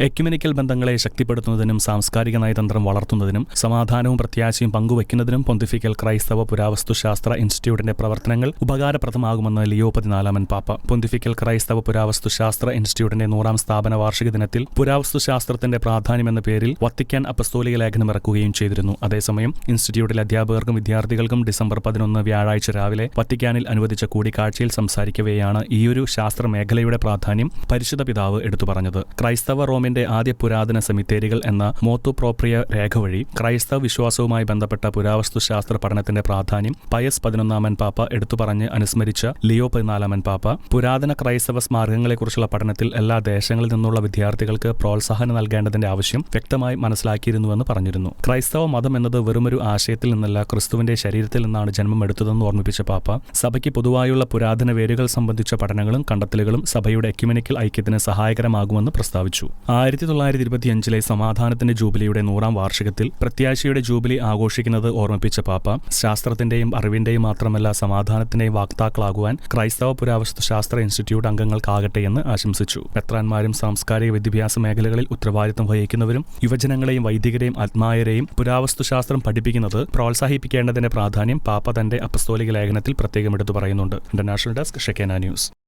Ecumenical ബന്ധങ്ങളെ ശക്തിപ്പെടുത്തുന്നതിനും സാംസ്കാരിക നയതന്ത്രം വളർത്തുന്നതിനും സമാധാനവും പ്രത്യാശയും പങ്കുവയ്ക്കുന്നതിനും പൊന്തിഫിക്കൽ ക്രൈസ്തവ പുരാവസ്തുശാസ്ത്ര ഇൻസ്റ്റിറ്റ്യൂട്ടിന്റെ പ്രവർത്തനങ്ങൾ ഉപകാരപ്രദമാകുമെന്ന് ലിയോ പതിനാലാമൻ പാപ്പ. പൊന്തിഫിക്കൽ ക്രൈസ്തവ പുരാവസ്തുശാസ്ത്ര ഇൻസ്റ്റിറ്റ്യൂട്ടിന്റെ നൂറാം സ്ഥാപന വാർഷിക ദിനത്തിൽ പുരാവസ്തുശാസ്ത്രത്തിന്റെ പ്രാധാന്യമെന്ന പേരിൽ വത്തിക്കാൻ അപ്പസ്തോലിക ലേഖനം ഇറക്കുകയും ചെയ്തിരുന്നു. അതേസമയം ഇൻസ്റ്റിറ്റ്യൂട്ടിലെ അധ്യാപകർക്കും വിദ്യാർത്ഥികൾക്കും ഡിസംബർ പതിനൊന്ന് വ്യാഴാഴ്ച രാവിലെ വത്തിക്കാനിൽ അനുവദിച്ച കൂടിക്കാഴ്ചയിൽ സംസാരിക്കവെയാണ് ഈയൊരു ശാസ്ത്ര മേഖലയുടെ പ്രാധാന്യം പരിശുദ്ധ പിതാവ് എടുത്തു പറഞ്ഞത്. ക്രൈസ്തവ റോമിന്റെ ആദ്യ പുരാതന സെമിത്തേരികൾ എന്ന മോത്തു പ്രോപ്രിയ രേഖ വഴി ക്രൈസ്തവ വിശ്വാസവുമായി ബന്ധപ്പെട്ട പുരാവസ്തുശാസ്ത്ര പഠനത്തിന്റെ പ്രാധാന്യം പയസ് പതിനൊന്നാമൻ പാപ്പ എടുത്തു പറഞ്ഞ് അനുസ്മരിച്ച ലിയോ പതിനാലാമൻ പാപ്പ. പുരാതന ക്രൈസ്തവ സ്മാരകങ്ങളെക്കുറിച്ചുള്ള പഠനത്തിൽ എല്ലാ ദേശങ്ങളിൽ നിന്നുള്ള വിദ്യാർത്ഥികൾക്ക് പ്രോത്സാഹനം നൽകേണ്ടതിന്റെ ആവശ്യം വ്യക്തമായി മനസ്സിലാക്കിയിരുന്നുവെന്ന് പറഞ്ഞിരുന്നു. ക്രൈസ്തവ മതം എന്നത് വെറുമൊരു ആശയത്തിൽ നിന്നല്ല ക്രിസ്തുവിന്റെ ശരീരത്തിൽ നിന്നാണ് ജന്മം എടുത്തതെന്ന് ഓർമ്മിപ്പിച്ച പാപ്പ. സഭയ്ക്ക് പൊതുവായുള്ള പുരാതന വേരുകൾ സംബന്ധിച്ച പഠനങ്ങളും കണ്ടെത്തലുകളും സഭയുടെ എക്യുമെനിക്കൽ ഐക്യത്തിന് സഹായകരമാകുമെന്ന് പ്രസ്താവിച്ചു. ആയിരത്തി തൊള്ളായിരത്തി ഇരുപത്തിയഞ്ചിലെ സമാധാനത്തിന്റെ ജൂബിലിയുടെ നൂറാം വാർഷികത്തിൽ പ്രത്യാശയുടെ ജൂബിലി ആഘോഷിക്കുന്നത് ഓർമ്മിപ്പിച്ച പാപ്പ. ശാസ്ത്രത്തിന്റെയും അറിവിന്റെയും മാത്രമല്ല സമാധാനത്തിന്റെയും വാക്താക്കളാകുവാൻ ക്രൈസ്തവ പുരാവസ്തു ശാസ്ത്ര ഇൻസ്റ്റിറ്റ്യൂട്ട് അംഗങ്ങൾക്കാകട്ടെ എന്ന് ആശംസിച്ചു. പെത്രാന്മാരും സാംസ്കാരിക വിദ്യാഭ്യാസ മേഖലകളിൽ ഉത്തരവാദിത്തം വഹിക്കുന്നവരും യുവജനങ്ങളെയും വൈദികരെയും ആത്മായരെയും പുരാവസ്തുശാസ്ത്രം പഠിപ്പിക്കുന്നത് പ്രോത്സാഹിപ്പിക്കേണ്ടതിന്റെ പ്രാധാന്യം പാപ്പ തന്റെ അപ്പസ്തോലിക ലേഖനത്തിൽ പ്രത്യേകം എടുത്തു പറയുന്നുണ്ട്. ഇന്റർനാഷണൽ ഡെസ്ക് ഷെക്കേന ന്യൂസ്.